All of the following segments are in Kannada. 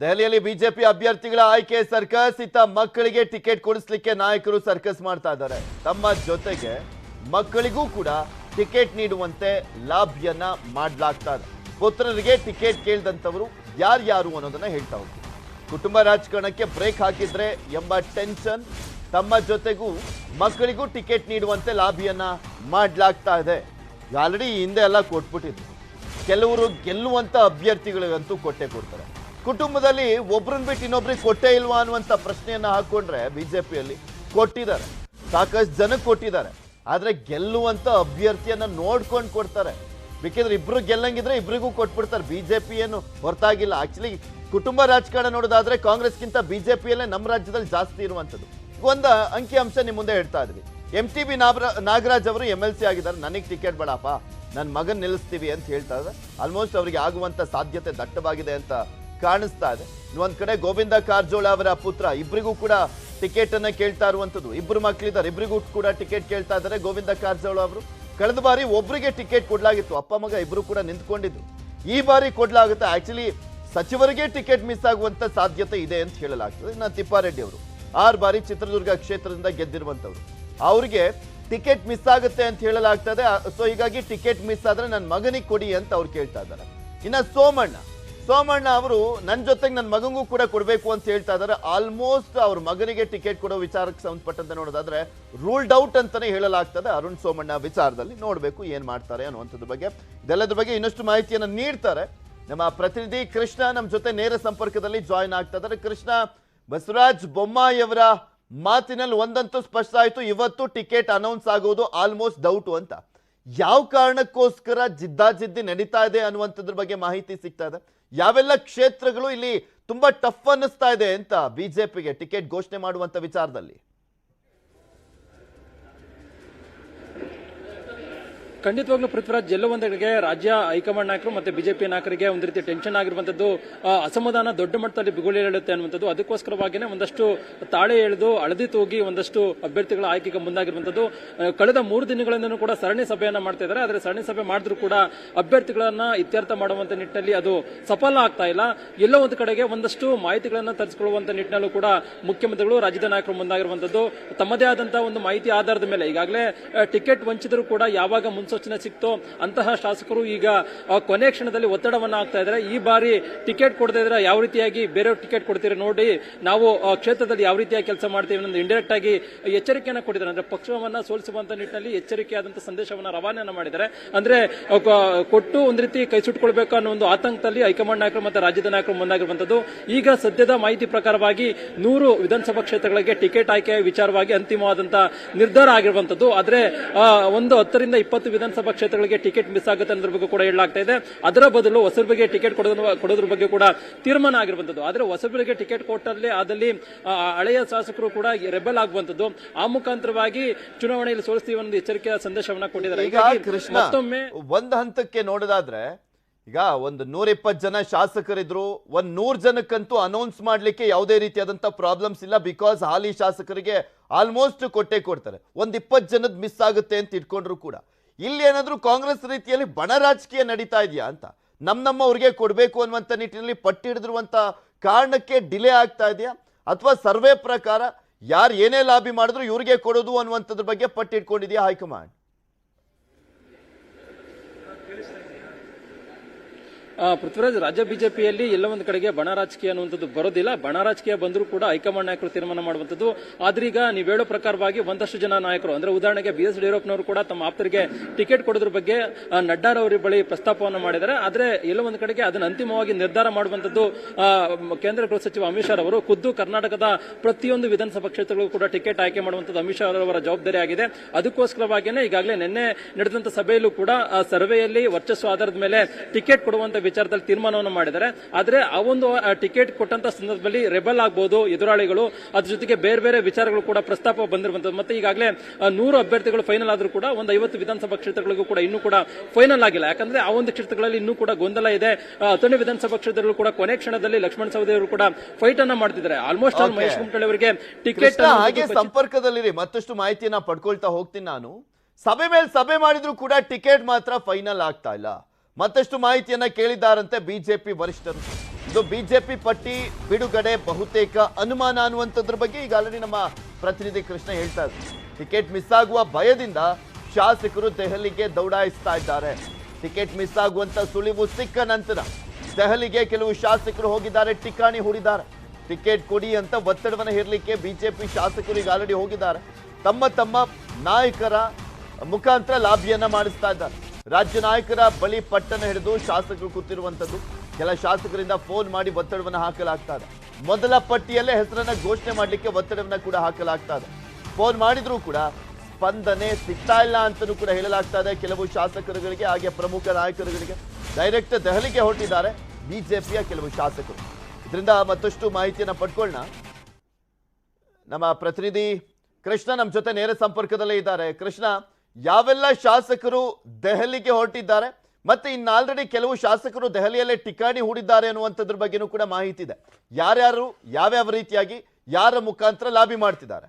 ದೆಹಲಿಯಲ್ಲಿ ಬಿಜೆಪಿ ಅಭ್ಯರ್ಥಿಗಳ ಆಯ್ಕೆ, ಸರ್ಕಸ್, ಇತ್ತ ಮಕ್ಕಳಿಗೆ ಟಿಕೆಟ್ ಕೊಡಿಸ್ಲಿಕ್ಕೆ ನಾಯಕರು ಸರ್ಕಸ್ ಮಾಡ್ತಾ ಇದ್ದಾರೆ. ತಮ್ಮ ಜೊತೆಗೆ ಮಕ್ಕಳಿಗೂ ಕೂಡ ಟಿಕೆಟ್ ನೀಡುವಂತೆ ಲಾಭ್ಯನ ಮಾಡಲಾಗ್ತಾ ಇದೆ. ಪುತ್ರರಿಗೆ ಟಿಕೆಟ್ ಕೇಳಿದಂಥವರು ಯಾರ್ಯಾರು ಅನ್ನೋದನ್ನ ಹೇಳ್ತಾ ಹೋಗ್ತೀವಿ ಕುಟುಂಬ ರಾಜಕಾರಣಕ್ಕೆ ಬ್ರೇಕ್ ಹಾಕಿದ್ರೆ ಎಂಬ ಟೆನ್ಷನ್ ತಮ್ಮ ಜೊತೆಗೂ ಮಕ್ಕಳಿಗೂ ಟಿಕೆಟ್ ನೀಡುವಂತೆ ಲಾಭಿಯನ್ನ ಮಾಡಲಾಗ್ತಾ ಇದೆ. ಆಲ್ರೆಡಿ ಹಿಂದೆ ಎಲ್ಲ ಕೊಟ್ಬಿಟ್ಟಿದ್ರು. ಕೆಲವರು ಗೆಲ್ಲುವಂತ ಅಭ್ಯರ್ಥಿಗಳಿಗಂತೂ ಕೊಟ್ಟೆ ಕೊಡ್ತಾರೆ. ಕುಟುಂಬದಲ್ಲಿ ಒಬ್ರನ್ನ ಬಿಟ್ಟು ಇನ್ನೊಬ್ರಿಗೆ ಕೊಟ್ಟೇ ಇಲ್ವಾ ಅನ್ನುವಂಥ ಪ್ರಶ್ನೆಯನ್ನ ಹಾಕೊಂಡ್ರೆ ಬಿಜೆಪಿಯಲ್ಲಿ ಕೊಟ್ಟಿದ್ದಾರೆ. ಸಾಕಷ್ಟು ಜನಕ್ಕೆ ಕೊಟ್ಟಿದ್ದಾರೆ. ಆದ್ರೆ ಗೆಲ್ಲುವಂತ ಅಭ್ಯರ್ಥಿಯನ್ನ ನೋಡ್ಕೊಂಡು ಕೊಡ್ತಾರೆ. ಬೇಕಿದ್ರೆ ಇಬ್ರು ಗೆಲ್ಲಂಗಿದ್ರೆ ಇಬ್ರಿಗೂ ಕೊಟ್ಬಿಡ್ತಾರೆ. ಬಿಜೆಪಿ ಏನು ಹೊರತಾಗಿಲ್ಲ. ಆಕ್ಚುಲಿ ಕುಟುಂಬ ರಾಜಕಾರಣ ನೋಡೋದಾದ್ರೆ ಕಾಂಗ್ರೆಸ್ಗಿಂತ ಬಿಜೆಪಿಯಲ್ಲೇ ನಮ್ಮ ರಾಜ್ಯದಲ್ಲಿ ಜಾಸ್ತಿ ಇರುವಂಥದ್ದು. ಒಂದು ಅಂಕಿ ಅಂಶ ನಿಮ್ಮ ಮುಂದೆ ಹೇಳ್ತಾ ಇದ್ವಿ. ಎಂ ಟಿ ಬಿ ನಾಗರಾಜ್ ಅವರು ಎಂ ಎಲ್ ಸಿ ಆಗಿದ್ದಾರೆ. ನನಗೆ ಟಿಕೆಟ್ ಬೇಡಪ್ಪ. ನನ್ನ ಮಗನ್ ನಿಲ್ಲಿಸ್ತೀವಿ ಅಂತ ಹೇಳ್ತಾ ಇದ್ದಾರೆ. ಆಲ್ಮೋಸ್ಟ್ ಅವರಿಗೆ ಆಗುವಂತ ಸಾಧ್ಯತೆ ದಟ್ಟವಾಗಿದೆ ಅಂತ ಕಾಣಿಸ್ತಾ ಇದೆ. ಒಂದ್ ಕಡೆ ಗೋವಿಂದ ಕಾರಜೋಳ ಅವರ ಪುತ್ರ ಇಬ್ಬರಿಗೂ ಕೂಡ ಟಿಕೆಟ್ ಅನ್ನ ಕೇಳ್ತಾ ಇರುವಂತದ್ದು ಇಬ್ರು ಮಕ್ಕಳಿದ್ದಾರೆ ಇಬ್ಬರಿಗೂ ಕೂಡ ಟಿಕೆಟ್ ಕೇಳ್ತಾ ಇದ್ದಾರೆ ಗೋವಿಂದ ಕಾರಜೋಳ ಅವರು. ಕಳೆದ ಬಾರಿ ಒಬ್ಬರಿಗೆ ಟಿಕೆಟ್ ಕೊಡ್ಲಾಗಿತ್ತು, ಅಪ್ಪ ಮಗ ಇಬ್ರು ಕೂಡ ನಿಂತ್ಕೊಂಡಿದ್ರು. ಈ ಬಾರಿ ಕೊಡ್ಲಾಗುತ್ತೆ. ಆಕ್ಚುಲಿ ಸಚಿವರಿಗೆ ಟಿಕೆಟ್ ಮಿಸ್ ಆಗುವಂತ ಸಾಧ್ಯತೆ ಇದೆ ಅಂತ ಹೇಳಲಾಗ್ತದೆ. ಇನ್ನ ತಿಪ್ಪಾರೆಡ್ಡಿ ಅವರು, ಆರು ಬಾರಿ ಚಿತ್ರದುರ್ಗ ಕ್ಷೇತ್ರದಿಂದ ಗೆದ್ದಿರುವಂತವ್ರು ಅವ್ರಿಗೆ ಟಿಕೆಟ್ ಮಿಸ್ ಆಗುತ್ತೆ ಅಂತ ಹೇಳಲಾಗ್ತದೆ. ಸೊ ಹೀಗಾಗಿ ಟಿಕೆಟ್ ಮಿಸ್ ಆದ್ರೆ ನನ್ನ ಮಗನಿಗೆ ಕೊಡಿ ಅಂತ ಅವ್ರು ಕೇಳ್ತಾ ಇದ್ದಾರೆ. ಇನ್ನ ಸೋಮಣ್ಣ ಸೋಮಣ್ಣ ಅವರು ನನ್ನ ಜೊತೆಗೆ ನನ್ನ ಮಗನಿಗೂ ಕೂಡ ಕೊಡಬೇಕು ಅಂತ ಹೇಳ್ತಾ ಇದ್ದಾರೆ ಆಲ್ಮೋಸ್ಟ್ ಅವ್ರ ಮಗನಿಗೆ ಟಿಕೆಟ್ ಕೊಡೋ ವಿಚಾರಕ್ಕೆ ಸಂಬಂಧಪಟ್ಟಂತೆ ನೋಡೋದಾದ್ರೆ ರೂಲ್ಡ್ ಔಟ್ ಅಂತಾನೆ ಹೇಳಲಾಗ್ತದೆ. ಅರುಣ್ ಸೋಮಣ್ಣ ವಿಚಾರದಲ್ಲಿ ನೋಡಬೇಕು ಏನು ಮಾಡ್ತಾರೆ ಅನ್ನುವಂಥದ್ರ ಬಗ್ಗೆ. ಇದೆಲ್ಲದ್ರ ಬಗ್ಗೆ ಇನ್ನಷ್ಟು ಮಾಹಿತಿಯನ್ನು ನೀಡ್ತಾರೆ. ನಮ್ಮ ಪ್ರತಿನಿಧಿ ಕೃಷ್ಣ ನಮ್ಮ ಜೊತೆ ನೇರ ಸಂಪರ್ಕದಲ್ಲಿ ಜಾಯಿನ್ ಆಗ್ತಾ ಇದ್ದಾರೆ ಕೃಷ್ಣ, ಬಸವರಾಜ್ ಬೊಮ್ಮಾಯಿಯವರ ಮಾತಿನಲ್ಲಿ ಒಂದಂತೂ ಸ್ಪಷ್ಟ ಆಯಿತು. ಇವತ್ತು ಟಿಕೆಟ್ ಅನೌನ್ಸ್ ಆಗೋದು ಆಲ್ಮೋಸ್ಟ್ ಡೌಟು ಅಂತ. ಯಾವ ಕಾರಣಕ್ಕೋಸ್ಕರ ಜಿದ್ದಾಜಿದ್ದಿ ನಡೀತಾ ಇದೆ ಅನ್ನುವಂಥದ್ರ ಬಗ್ಗೆ ಮಾಹಿತಿ ಸಿಗ್ತಾ ಇದೆ. ಯಾವೆಲ್ಲ ಕ್ಷೇತ್ರಗಳು ಇಲ್ಲಿ ತುಂಬಾ ಟಫ್ ಅನ್ನಿಸ್ತಾ ಇದೆ ಅಂತ ಬಿಜೆಪಿಗೆ ಟಿಕೆಟ್ ಘೋಷಣೆ ಮಾಡುವಂತ ವಿಚಾರದಲ್ಲಿ? ಖಂಡಿತವಾಗ್ಲೂ ಪೃಥ್ವಿರಾಜ್, ಎಲ್ಲೋ ರಾಜ್ಯ ಹೈಕಮಾಂಡ್ ನಾಯಕರು ಮತ್ತೆ ಬಿಜೆಪಿ ನಾಯಕರಿಗೆ ಒಂದು ರೀತಿ ಟೆನ್ಷನ್ ಆಗಿರುವಂತದ್ದು ಅಸಮಾಧಾನ ದೊಡ್ಡ ಮಟ್ಟದಲ್ಲಿ ಬಿಗುಳಿ ಹೇಳುತ್ತೆ ಅನ್ನುವಂಥದ್ದು ಅದಕ್ಕೋಸ್ಕರವಾಗಿಯೇ ಒಂದಷ್ಟು ತಾಳೆ ಎಳೆದು ಅಳದಿ ತೂಗಿ ಒಂದಷ್ಟು ಅಭ್ಯರ್ಥಿಗಳ ಆಯ್ಕೆಗೆ ಮುಂದಾಗಿರುವಂತದ್ದು ಕಳೆದ ಮೂರು ದಿನಗಳಿಂದ ಕೂಡ ಸರಣಿ ಸಭೆಯನ್ನ ಮಾಡ್ತಾ ಇದ್ದಾರೆ. ಆದರೆ ಸರಣಿ ಸಭೆ ಮಾಡಿದ್ರು ಕೂಡ ಅಭ್ಯರ್ಥಿಗಳನ್ನ ಇತ್ಯರ್ಥ ಮಾಡುವಂತ ನಿಟ್ಟಿನಲ್ಲಿ ಅದು ಸಫಲ ಆಗ್ತಾ ಇಲ್ಲ. ಎಲ್ಲೋ ಒಂದು ಕಡೆಗೆ ಒಂದಷ್ಟು ಮಾಹಿತಿಗಳನ್ನ ತರಿಸಿಕೊಳ್ಳುವಂತ ನಿಟ್ಟಿನಲ್ಲೂ ಕೂಡ ಮುಖ್ಯಮಂತ್ರಿಗಳು, ರಾಜ್ಯದ ನಾಯಕರು ಮುಂದಾಗಿರುವಂತದ್ದು, ತಮ್ಮದೇ ಆದಂತಹ ಒಂದು ಮಾಹಿತಿ ಆಧಾರದ ಮೇಲೆ ಈಗಾಗಲೇ ಟಿಕೆಟ್ ವಂಚಿತರು ಕೂಡ ಯಾವಾಗ ಮುನ್ಸೂಚನೆ ಸಿಕ್ತು. ಅಂತಹ ಶಾಸಕರು ಈಗ ಕೊನೆ ಕ್ಷಣದಲ್ಲಿ ಒತ್ತಡವನ್ನ ಆಗ್ತಾ ಇದ್ದಾರೆ. ಈ ಬಾರಿ ಟಿಕೆಟ್ ಕೊಡದೇ ಇದ್ರೆ ಯಾವ ರೀತಿಯಾಗಿ ಬೇರೆಯವ್ರು ಟಿಕೆಟ್ ಕೊಡ್ತೀರಿ ನೋಡಿ, ನಾವು ಕ್ಷೇತ್ರದಲ್ಲಿ ಯಾವ ರೀತಿಯಾಗಿ ಕೆಲಸ ಮಾಡ್ತೀವಿ ಅನ್ನೋದು ಇಂಡೈರೆಕ್ಟ್ ಆಗಿ ಎಚ್ಚರಿಕೆಯನ್ನ ಕೊಟ್ಟಿದ್ದಾರೆ. ಅಂದ್ರೆ ಪಕ್ಷವನ್ನ ಸೋಲಿಸುವಂತ ನಿಟ್ಟಿನಲ್ಲಿ ಎಚ್ಚರಿಕೆಯಾದಂತಹ ಸಂದೇಶವನ್ನ ರವಾನೆಯನ್ನ ಮಾಡಿದ್ದಾರೆ. ಅಂದ್ರೆ ಕೊಟ್ಟು ಒಂದ್ ರೀತಿ ಕೈ ಸುಟ್ಕೊಳ್ಬೇಕು ಅನ್ನೋ ಒಂದು ಆತಂಕದಲ್ಲಿ ಹೈಕಮಾಂಡ್ ನಾಯಕರು ಮತ್ತೆ ರಾಜ್ಯದ ನಾಯಕರು ಮುಂದಾಗಿರುವಂತದ್ದು. ಈಗ ಸದ್ಯದ ಮಾಹಿತಿ ಪ್ರಕಾರವಾಗಿ ನೂರು ವಿಧಾನಸಭಾ ಕ್ಷೇತ್ರಗಳಿಗೆ ಟಿಕೆಟ್ ಆಯ್ಕೆ ವಿಚಾರವಾಗಿ ಅಂತಿಮವಾದಂತಹ ನಿರ್ಧಾರ ಆಗಿರುವಂತದ್ದು. ಆದ್ರೆ ಒಂದು ಹತ್ತರಿಂದ ಇಪ್ಪತ್ತು ವಿಧಾನಸಭಾ ಕ್ಷೇತ್ರಗಳಿಗೆ ಟಿಕೆಟ್ ಮಿಸ್ ಆಗುತ್ತೆ ಅನ್ನೋದ್ರ ಬಗ್ಗೆ ಕೂಡ ಹೇಳಲಾಗ್ತಾ ಇದೆ. ಅದರ ಬದಲು ಹೊಸಬರಿಗೆ ಟಿಕೆಟ್ ಕೊಡೋದ್ರ ಬಗ್ಗೆ ಕೂಡ ತೀರ್ಮಾನ ಆಗಿರುವಂತದ್ದು ಆದ್ರೆ ಹೊಸಬರಿಗೆ ಟಿಕೆಟ್ ಕೊಟ್ಟಲ್ಲಿ ಅದಲ್ಲಿ ಹಳೆಯ ಶಾಸಕರು ಕೂಡ ರೆಬಲ್ ಆಗುವಂತದ್ದು ಆ ಮುಖಾಂತರವಾಗಿ ಚುನಾವಣೆಯಲ್ಲಿ ಸೋಲಿಸ್ತೀವಿ ಅನ್ನೋ ಎಚ್ಚರಿಕೆಯ ಸಂದೇಶವನ್ನ ಕೊಟ್ಟಿದ್ದಾರೆ. ಮತ್ತೊಮ್ಮೆ ಒಂದ್ ಹಂತಕ್ಕೆ ನೋಡೋದಾದ್ರೆ ಈಗ ಒಂದು ನೂರ ಇಪ್ಪತ್ತು ಜನ ಶಾಸಕರಿದ್ರು ಒಂದ್ ನೂರ್ ಜನಕ್ಕಂತೂ ಅನೌನ್ಸ್ ಮಾಡ್ಲಿಕ್ಕೆ ಯಾವುದೇ ರೀತಿಯಾದಂತ ಪ್ರಾಬ್ಲಮ್ಸ್ ಇಲ್ಲ ಬಿಕಾಸ್ ಹಾಲಿ ಶಾಸಕರಿಗೆ ಆಲ್ಮೋಸ್ಟ್ ಕೊಟ್ಟೆ ಕೊಡ್ತಾರೆ. ಒಂದ್ ಇಪ್ಪತ್ತು ಜನದ್ ಮಿಸ್ ಆಗುತ್ತೆ ಅಂತ ಇಟ್ಕೊಂಡ್ರು ಕೂಡ. ಇಲ್ಲಿ ಏನಾದ್ರೂ ಕಾಂಗ್ರೆಸ್ ರೀತಿಯಲ್ಲಿ ಬಣ ರಾಜಕೀಯ ನಡೀತಾ ಇದೆಯಾ ಅಂತ? ನಮ್ಮ ನಮ್ಮವ್ರಿಗೆ ಕೊಡಬೇಕು ಅನ್ನುವಂಥ ನಿಟ್ಟಿನಲ್ಲಿ ಪಟ್ಟಿಡಿದಿರುವಂತ ಕಾರಣಕ್ಕೆ ಡಿಲೇ ಆಗ್ತಾ ಇದೆಯಾ? ಅಥವಾ ಸರ್ವೆ ಪ್ರಕಾರ ಯಾರು ಏನೇ ಲಾಬಿ ಮಾಡಿದ್ರು ಇವ್ರಿಗೆ ಕೊಡೋದು ಅನ್ನುವಂಥದ್ರ ಬಗ್ಗೆ ಪಟ್ಟಿ ಇಟ್ಕೊಂಡಿದೆಯಾ ಹೈಕಮಾಂಡ್? ಪೃಥ್ವಿರಾಜ್, ರಾಜ್ಯ ಬಿಜೆಪಿಯಲ್ಲಿ ಎಲ್ಲ ಒಂದು ಕಡೆಗೆ ಬಣ ರಾಜಕೀಯ ಅನ್ನುವಂಥದ್ದು ಬರೋದಿಲ್ಲ. ಬಣ ರಾಜಕೀಯ ಬಂದರೂ ಕೂಡ ಹೈಕಮಾಂಡ್ ನಾಯಕರು ತೀರ್ಮಾನ ಮಾಡುವಂಥದ್ದು. ಆದ್ರೀಗ ನೀವು ಹೇಳೋ ಪ್ರಕಾರವಾಗಿ ಒಂದಷ್ಟು ಜನ ನಾಯಕರು, ಅಂದ್ರೆ ಉದಾಹರಣೆಗೆ ಬಿ ಎಸ್ ಯಡಿಯೂರಪ್ಪನವರು ಕೂಡ ತಮ್ಮ ಆಪ್ತರಿಗೆ ಟಿಕೆಟ್ ಕೊಡೋದ್ರ ಬಗ್ಗೆ ನಡ್ಡಾರ ನಡ್ಡಾರವರ ಬಳಿ ಪ್ರಸ್ತಾಪವನ್ನು ಮಾಡಿದ್ದಾರೆ. ಆದ್ರೆ ಎಲ್ಲ ಒಂದು ಕಡೆಗೆ ಅದನ್ನು ಅಂತಿಮವಾಗಿ ನಿರ್ಧಾರ ಮಾಡುವಂಥದ್ದು ಕೇಂದ್ರ ಗೃಹ ಸಚಿವ ಅಮಿತ್ ಶಾ ಅವರು ಖುದ್ದು ಕರ್ನಾಟಕದ ಪ್ರತಿಯೊಂದು ವಿಧಾನಸಭಾ ಕ್ಷೇತ್ರಗಳು ಕೂಡ ಟಿಕೆಟ್ ಆಯ್ಕೆ ಮಾಡುವಂಥದ್ದು ಅಮಿತ್ ಶಾ ಅವರ ಜವಾಬ್ದಾರಿ ಆಗಿದೆ. ಅದಕ್ಕೋಸ್ಕರವಾಗಿಯೇ ಈಗಾಗಲೇ ನಿನ್ನೆ ನಡೆದಂತ ಸಭೆಯಲ್ಲೂ ಕೂಡ ಸರ್ವೆಯಲ್ಲಿ ವರ್ಚಸ್ಸು ಆಧಾರದ ಮೇಲೆ ಟಿಕೆಟ್ ಕೊಡುವಂತ ವಿಚಾರದಲ್ಲಿ ತೀರ್ಮಾನವನ್ನು ಮಾಡಿದರೆ ಆದರೆ ಆ ಒಂದು ಟಿಕೆಟ್ ಕೊಟ್ಟಂತ ಸಂದರ್ಭದಲ್ಲಿ ರೆಬಲ್ ಆಗ್ಬೋದು ಎದುರಾಳಿಗಳು ಅದ್ರ ಜೊತೆಗೆ ಬೇರೆ ಬೇರೆ ವಿಚಾರಗಳು ಕೂಡ ಪ್ರಸ್ತಾಪ ಬಂದಿರುವಂತದ್ದು. ಮತ್ತೆ ಈಗಾಗಲೇ ನೂರು ಅಭ್ಯರ್ಥಿಗಳು ಫೈನಲ್ ಆದರೂ ಕೂಡ ಒಂದು ಐವತ್ತು ವಿಧಾನಸಭಾ ಕ್ಷೇತ್ರಗಳಿಗೂ ಕೂಡ ಇನ್ನೂ ಕೂಡ ಫೈನಲ್ ಆಗಿಲ್ಲ. ಯಾಕಂದ್ರೆ ಆ ಒಂದು ಕ್ಷೇತ್ರಗಳಲ್ಲಿ ಇನ್ನೂ ಕೂಡ ಗೊಂದಲ ಇದೆ. ಹತ್ತನೇ ವಿಧಾನಸಭಾ ಕ್ಷೇತ್ರಗಳು ಕೂಡ ಕೊನೆ ಕ್ಷಣದಲ್ಲಿ ಲಕ್ಷ್ಮಣ ಸವದಿ ಅವರು ಕೂಡ ಫೈಟ್ ಅನ್ನ ಮಾಡ್ತಿದ್ದಾರೆ. ಆಲ್ಮೋಸ್ಟ್ ಆಲ್ ಮಹೇಶ್ ಕುಮಟಳ್ಳಿ ಅವರಿಗೆ ಟಿಕೆಟ್ ಹಾಗೆ ಸಂಪರ್ಕದಲ್ಲಿರಿ. ಮತ್ತಷ್ಟು ಮಾಹಿತಿಯನ್ನ ಪಡ್ಕೊಳ್ತಾ ಹೋಗ್ತೀನಿ ನಾನು. ಸಭೆ ಮೇಲೆ ಸಭೆ ಮಾಡಿದ್ರು ಕೂಡ ಟಿಕೆಟ್ ಮಾತ್ರ ಫೈನಲ್ ಆಗ್ತಾ ಇಲ್ಲ. ಮತ್ತಷ್ಟು ಮಾಹಿತಿಯನ್ನ ಕೇಳಿದ್ದಾರಂತೆ ಬಿಜೆಪಿ ವರಿಷ್ಠರು. ಇದು ಬಿಜೆಪಿ ಪಟ್ಟಿ ಬಿಡುಗಡೆ ಬಹುತೇಕ ಅನುಮಾನ ಅನ್ನುವಂಥದ್ರ ಬಗ್ಗೆ ಈಗ ಆಲ್ರೆಡಿ ನಮ್ಮ ಪ್ರತಿನಿಧಿ ಕೃಷ್ಣ ಹೇಳ್ತಾ ಟಿಕೆಟ್ ಮಿಸ್ ಆಗುವ ಭಯದಿಂದ ಶಾಸಕರು ದೆಹಲಿಗೆ ದೌಡಾಯಿಸ್ತಾ ಇದ್ದಾರೆ. ಟಿಕೆಟ್ ಮಿಸ್ ಆಗುವಂತ ಸುಳಿವು ಸಿಕ್ಕ ನಂತರ ದೆಹಲಿಗೆ ಕೆಲವು ಶಾಸಕರು ಹೋಗಿದ್ದಾರೆ ಟಿಕಾಣಿ ಹೂಡಿದ್ದಾರೆ. ಟಿಕೆಟ್ ಕೊಡಿ ಅಂತ ಒತ್ತಡವನ್ನು ಹೇರಲಿಕ್ಕೆ ಬಿಜೆಪಿ ಶಾಸಕರು ಈಗ ಆಲ್ರೆಡಿ ಹೋಗಿದ್ದಾರೆ. ತಮ್ಮ ತಮ್ಮ ನಾಯಕರ ಮುಖಾಂತರ ಲಾಭಿಯನ್ನ ಮಾಡಿಸ್ತಾ ಇದ್ದಾರೆ. ರಾಜ್ಯ ನಾಯಕರ ಬಳಿ ಪಟ್ಟಣ ಹಿಡಿದು ಶಾಸಕರು ಕೂತಿರುವಂತದ್ದು ಕೆಲ ಶಾಸಕರಿಂದ ಫೋನ್ ಮಾಡಿ ಒತ್ತಡವನ್ನು ಹಾಕಲಾಗ್ತಾ ಇದೆ ಮೊದಲ ಪಟ್ಟಿಯಲ್ಲೇ ಹೆಸರನ್ನ ಘೋಷಣೆ ಮಾಡಲಿಕ್ಕೆ ಒತ್ತಡವನ್ನ ಕೂಡ ಹಾಕಲಾಗ್ತಾ ಇದೆ ಫೋನ್ ಮಾಡಿದ್ರು ಕೂಡ ಸ್ಪಂದನೆ ಸಿಗ್ತಾ ಇಲ್ಲ ಅಂತಲೂ ಕೂಡ ಹೇಳಲಾಗ್ತಾ ಇದೆ ಕೆಲವು ಶಾಸಕರುಗಳಿಗೆ, ಹಾಗೆ ಪ್ರಮುಖ ನಾಯಕರುಗಳಿಗೆ. ಡೈರೆಕ್ಟ್ ದೆಹಲಿಗೆ ಹೊರಟಿದ್ದಾರೆ ಬಿಜೆಪಿಯ ಕೆಲವು ಶಾಸಕರು. ಇದರಿಂದ ಮತ್ತಷ್ಟು ಮಾಹಿತಿಯನ್ನು ಪಡ್ಕೊಳ್ಳೋಣ ನಮ್ಮ ಪ್ರತಿನಿಧಿ ಕೃಷ್ಣ ನಮ್ಮ ಜೊತೆ ನೇರ ಸಂಪರ್ಕದಲ್ಲೇ ಇದ್ದಾರೆ. ಕೃಷ್ಣ ಯಾವೆಲ್ಲ ಶಾಸಕರು ದೆಹಲಿಗೆ ಹೊರಟಿದ್ದಾರೆ, ಮತ್ತೆ ಇನ್ನು ಆಲ್ರೆಡಿ ಕೆಲವು ಶಾಸಕರು ದೆಹಲಿಯಲ್ಲೇ ಟಿಕಾಣಿ ಹೂಡಿದ್ದಾರೆ ಅನ್ನುವಂಥದ್ರ ಬಗ್ಗೆನೂ ಕೂಡ ಮಾಹಿತಿ ಇದೆ. ಯಾರ್ಯಾರು, ಯಾವ್ಯಾವ ರೀತಿಯಾಗಿ, ಯಾರ ಮುಖಾಂತರ ಲಾಬಿ ಮಾಡ್ತಿದ್ದಾರೆ?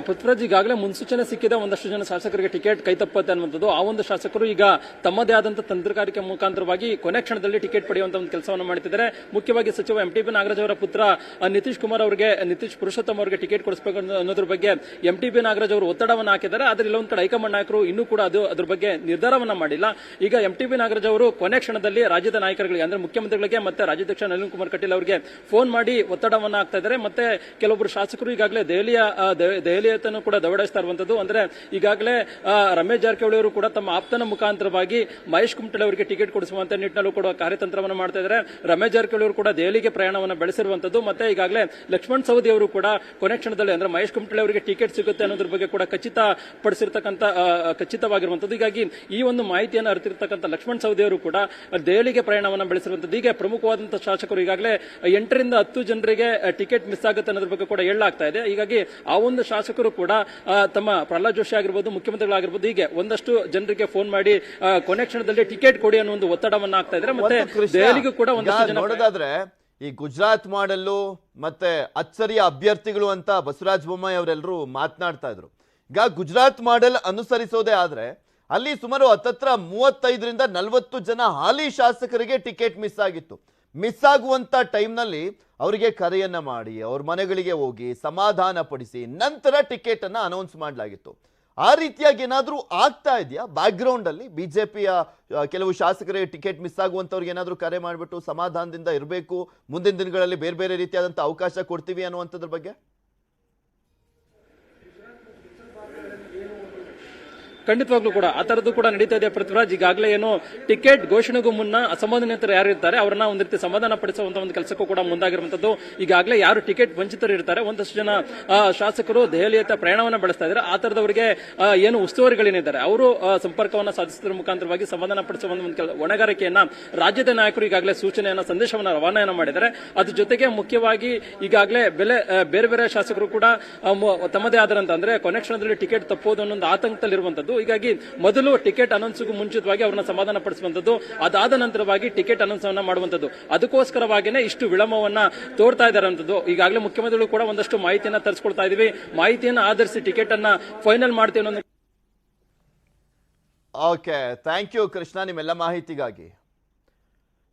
ಪೃಥ್ವಿರಾಜ್ ಈಗಾಗಲೇ ಮುನ್ಸೂಚನೆ ಸಿಕ್ಕಿದ, ಒಂದಷ್ಟು ಜನ ಶಾಸಕರಿಗೆ ಟಿಕೆಟ್ ಕೈ ತಪ್ಪತ್ತೆ ಅನ್ನುವಂಥದ್ದು. ಆ ಒಂದು ಶಾಸಕರು ಈಗ ತಮ್ಮದೇ ಆದಂತ ತಂತ್ರಗಾರಿಕೆ ಮುಖಾಂತರವಾಗಿ ಕೊನೆ ಕ್ಷಣದಲ್ಲಿ ಟಿಕೆಟ್ ಪಡೆಯುವಂಥ ಒಂದು ಕೆಲಸವನ್ನು ಮಾಡುತ್ತಿದ್ದಾರೆ ಮುಖ್ಯವಾಗಿ ಸಚಿವ ಎಂ ಟಿ ನಾಗರಾಜ್ ಅವರ ಪುತ್ರ ನಿತೀಶ್ ಕುಮಾರ್ ಅವರಿಗೆ ನಿತೀಶ್ ಪುರುಷೋತ್ತಮ್ ಅವರಿಗೆ ಟಿಕೆಟ್ ಕೊಡಿಸಬೇಕು ಅನ್ನೋ- ಅನ್ನೋದ್ರ ಬಗ್ಗೆ ಎಂ ಟಿ ನಾಗರಾಜ್ ಅವರು ಒತ್ತಡವನ್ನು ಹಾಕಿದ್ದಾರೆ. ಆದರೆ ಇಲ್ಲೊಂದು ಕಡೆ ಹೈಕಮಾಂಡ್ ನಾಯಕರು ಇನ್ನೂ ಕೂಡ ಅದು ಅದ್ರ ಬಗ್ಗೆ ನಿರ್ಧಾರವನ್ನು ಮಾಡಿಲ್ಲ. ಈಗ ಎಂ ಟಿ ನಾಗರಾಜ್ ಅವರು ಕೊನೆ ಕ್ಷಣದಲ್ಲಿ ರಾಜ್ಯದ ನಾಯಕರುಗಳಿಗೆ, ಅಂದ್ರೆ ಮುಖ್ಯಮಂತ್ರಿಗಳಿಗೆ ಮತ್ತೆ ರಾಜ್ಯಾಧ್ಯಕ್ಷ ನಳಿನ್ ಕುಮಾರ್ ಕಟೀಲ್ ಅವರಿಗೆ ಫೋನ್ ಮಾಡಿ ಒತ್ತಡವನ್ನ ಹಾಕ್ತಾ ಇದ್ದಾರೆ. ಮತ್ತೆ ಕೆಲವೊಬ್ಬರು ಶಾಸಕರು ಈಗಾಗಲೇ ದೆಹಲಿಯ ದೆಹಲಿಯತನ್ನು ಕೂಡ ದವಡಾಯಿಸ್ತಾ ಇರುವಂತದ್ದು ಅಂದ್ರೆ ಈಗಾಗಲೇ ರಮೇಶ್ ಜಾರಕಿಹೊಳಿ ಅವರು ಕೂಡ ತಮ್ಮ ಆಪ್ತನ ಮುಖಾಂತರವಾಗಿ ಮಹೇಶ್ ಕುಮಟಳ್ಳಿ ಅವರಿಗೆ ಟಿಕೆಟ್ ಕೊಡಿಸುವಂತ ನಿಟ್ಟಿನಲ್ಲೂ ಕೂಡ ಕಾರ್ಯತಂತ್ರವನ್ನು ಮಾಡ್ತಾ ಇದ್ದಾರೆ. ರಮೇಶ್ ಜಾರಕಿಹೊಳಿ ಅವರು ಕೂಡ ದೆಹಲಿಗೆ ಪ್ರಯಾಣವನ್ನು ಬೆಳೆಸಿರುವಂತದ್ದು ಮತ್ತೆ ಈಗಾಗಲೇ ಲಕ್ಷ್ಮಣ್ ಸವದಿ ಅವರು ಕೂಡ ಕೊನೆ ಕ್ಷಣದಲ್ಲಿ ಅಂದ್ರೆ ಮಹೇಶ್ ಕುಮಟಳ್ಳಿ ಅವರಿಗೆ ಟಿಕೆಟ್ ಸಿಗುತ್ತೆ ಅನ್ನೋದ್ರ ಬಗ್ಗೆ ಕೂಡ ಖಚಿತ ಪಡಿಸಿರ್ತಕ್ಕಂಥ ಖಚಿತವಾಗಿರುವಂತದ್ದು ಹೀಗಾಗಿ ಈ ಒಂದು ಮಾಹಿತಿಯನ್ನು ಅರಿತಿರ್ತಕ್ಕಂಥ ಲಕ್ಷ್ಮಣ್ ಸವದಿ ಅವರು ಕೂಡ ದೆಹಲಿಗೆ ಪ್ರಯಾಣವನ್ನು ಬೆಳೆಸಿರುವಂತದ್ದು ಹೀಗೆ ಪ್ರಮುಖವಾದಂತಹ ಶಾಸಕರು ಈಗಾಗಲೇ ಎಂಟರಿಂದ ಹತ್ತು ಜನರಿಗೆ ಟಿಕೆಟ್ ಮಿಸ್ ಆಗುತ್ತೆ ಅನ್ನೋದ್ರ ಬಗ್ಗೆ ಕೂಡ ಹೇಳಲಾಗ್ತಾ ಇದೆ. ಹೀಗಾಗಿ ಆ ಒಂದು ಶಾಸಕರು ಕೂಡ ತಮ್ಮ ಪ್ರಹ್ಲಾದ್ ಜೋಶಿ ಆಗಿರ್ಬೋದು ಮುಖ್ಯಮಂತ್ರಿಗಳಾಗಿರ್ಬೋದು ಹೀಗೆ ಒಂದಷ್ಟು ಜನರಿಗೆ ಫೋನ್ ಮಾಡಿ ಕೊನೆಕ್ಷಣದಲ್ಲಿ ಕೊನೆ ಕ್ಷಣದಲ್ಲಿ ಟಿಕೆಟ್ ಕೊಡಿ ಅನ್ನೋ ಒಂದು ಒತ್ತಡವನ್ನ ಆಗ್ತಾ ಇದ್ರೆ ಮತ್ತೆ ದೆಹಲಿಗೂ ಕೂಡ ಒಂದಷ್ಟು ಜನ ನೋಡೋದಾದ್ರೆ ಈ ಗುಜರಾತ್ ಮಾಡಲು ಮತ್ತೆ ಅಚ್ಚರಿಯ ಅಭ್ಯರ್ಥಿಗಳು ಅಂತ ಬಸವರಾಜ ಬೊಮ್ಮಾಯಿ ಅವರೆಲ್ಲರೂ ಮಾತನಾಡ್ತಾ ಇದ್ರು. ಈಗ ಗುಜರಾತ್ ಮಾಡೆಲ್ ಅನುಸರಿಸೋದೇ ಆದ್ರೆ ಅಲ್ಲಿ ಸುಮಾರು ಹತ್ತತ್ರ ಮೂವತ್ತೈದರಿಂದ ನಲವತ್ತು ಜನ ಹಾಲಿ ಶಾಸಕರಿಗೆ ಟಿಕೆಟ್ ಮಿಸ್ ಆಗಿತ್ತು. ಮಿಸ್ ಆಗುವಂತ ಟೈಮ್ನಲ್ಲಿ ಅವರಿಗೆ ಕರೆಯನ್ನ ಮಾಡಿ, ಅವ್ರ ಮನೆಗಳಿಗೆ ಹೋಗಿ ಸಮಾಧಾನ ಪಡಿಸಿ ನಂತರ ಟಿಕೆಟ್ ಅನ್ನ ಅನೌನ್ಸ್ ಮಾಡಲಾಗಿತ್ತು. ಆ ರೀತಿಯಾಗಿ ಏನಾದ್ರೂ ಆಗ್ತಾ ಇದೆಯಾ? ಬ್ಯಾಕ್ಗ್ರೌಂಡ್ ಅಲ್ಲಿ ಪಿಯ ಕೆಲವು ಶಾಸಕರೇ ಟಿಕೆಟ್ ಮಿಸ್ ಆಗುವಂತವ್ರಿಗೆ ಏನಾದರೂ ಕರೆ ಮಾಡಿಬಿಟ್ಟು ಸಮಾಧಾನದಿಂದ ಇರಬೇಕು, ಮುಂದಿನ ದಿನಗಳಲ್ಲಿ ಬೇರೆ ಬೇರೆ ರೀತಿಯಾದಂತ ಅವಕಾಶ ಕೊಡ್ತೀವಿ ಅನ್ನುವಂಥದ್ರ ಬಗ್ಗೆ? ಖಂಡಿತವಾಗ್ಲೂ ಕೂಡ ಆ ಥರದ್ದು ಕೂಡ ನಡೀತಾ ಇದೆ ಪೃಥ್ವಿರಾಜ್ ಈಗಾಗಲೇ ಏನು ಟಿಕೆಟ್ ಘೋಷಣೆಗೂ ಮುನ್ನ ಅಸಮಾಧಾನಿತರು ಯಾರು ಇರ್ತಾರೆ ಅವರನ್ನ ಒಂದು ರೀತಿ ಸಮಾಧಾನ ಪಡಿಸುವಂತ ಒಂದು ಕೆಲಸಕ್ಕೂ ಕೂಡ ಮುಂದಾಗಿರುವಂತದ್ದು. ಈಗಾಗಲೇ ಯಾರು ಟಿಕೆಟ್ ವಂಚಿತರು ಇರ್ತಾರೆ ಒಂದಷ್ಟು ಜನ ಶಾಸಕರು ದೆಹಲಿಯತ್ತ ಪ್ರಯಾಣವನ್ನ ಬಳಸ್ತಾ ಇದ್ದಾರೆ. ಆ ತರದವರಿಗೆ ಆ, ಏನು ಉಸ್ತುವಾರಿಗಳೇನಿದ್ದಾರೆ ಅವರು ಸಂಪರ್ಕವನ್ನ ಸಾಧಿಸಿದ್ರ ಮುಖಾಂತರವಾಗಿ ಸಮಾಧಾನ ಪಡಿಸುವ ಒಂದು ಹೊಣೆಗಾರಿಕೆಯನ್ನ ರಾಜ್ಯದ ನಾಯಕರು ಈಗಾಗಲೇ ಸೂಚನೆಯನ್ನ ಸಂದೇಶವನ್ನ ರವಾನೆಯನ್ನು ಮಾಡಿದ್ದಾರೆ. ಅದ್ರ ಜೊತೆಗೆ ಮುಖ್ಯವಾಗಿ ಈಗಾಗಲೇ ಬೆಲೆ ಬೇರೆ ಬೇರೆ ಶಾಸಕರು ಕೂಡ ತಮ್ಮದೇ ಆದಂತ ಅಂದ್ರೆ ಕೊನೆ ಕ್ಷಣದಲ್ಲಿ ಟಿಕೆಟ್ ತಪ್ಪೋದು ಅನ್ನೋ ಒಂದು ಆತಂಕದಲ್ಲಿರುವಂತದ್ದು ಹೀಗಾಗಿ ಮೊದಲು ಟಿಕೆಟ್ ಅನೌನ್ಸ್ಗೂ ಮುಂಚಿತವಾಗಿ ಅವರನ್ನ ಸಮಾಧಾನ ಪಡಿಸುವಂತದ್ದು ಅದಾದ ನಂತರವಾಗಿ ಟಿಕೆಟ್ ಅನೌನ್ಸ್ ಅನ್ನ ಮಾಡುವಂತದ್ದು ಅದಕ್ಕೋಸ್ಕರವಾಗಿನೇ ಇಷ್ಟು ವಿಳಂಬವನ್ನ ತೋರ್ತಾ ಇದ್ದಾರೆ ಈಗಾಗಲೇ ಮುಖ್ಯಮಂತ್ರಿಗಳು ಕೂಡ ಒಂದಷ್ಟು ಮಾಹಿತಿಯನ್ನ ತರಿಸ್ಕೊಳ್ತಾ ಇದೀವಿ ಮಾಹಿತಿಯನ್ನ ಆಧರಿಸಿ ಟಿಕೆಟ್ ಅನ್ನ ಫೈನಲ್ ಮಾಡ್ತೀವಿ ಅನ್ನೋದು ಓಕೆ ಥ್ಯಾಂಕ್ ಯು ಕೃಷ್ಣ, ನಿಮ್ಮೆಲ್ಲ ಮಾಹಿತಿಗಾಗಿ.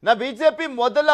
ನಾ, ಬಿಜೆಪಿ ಮೊದಲ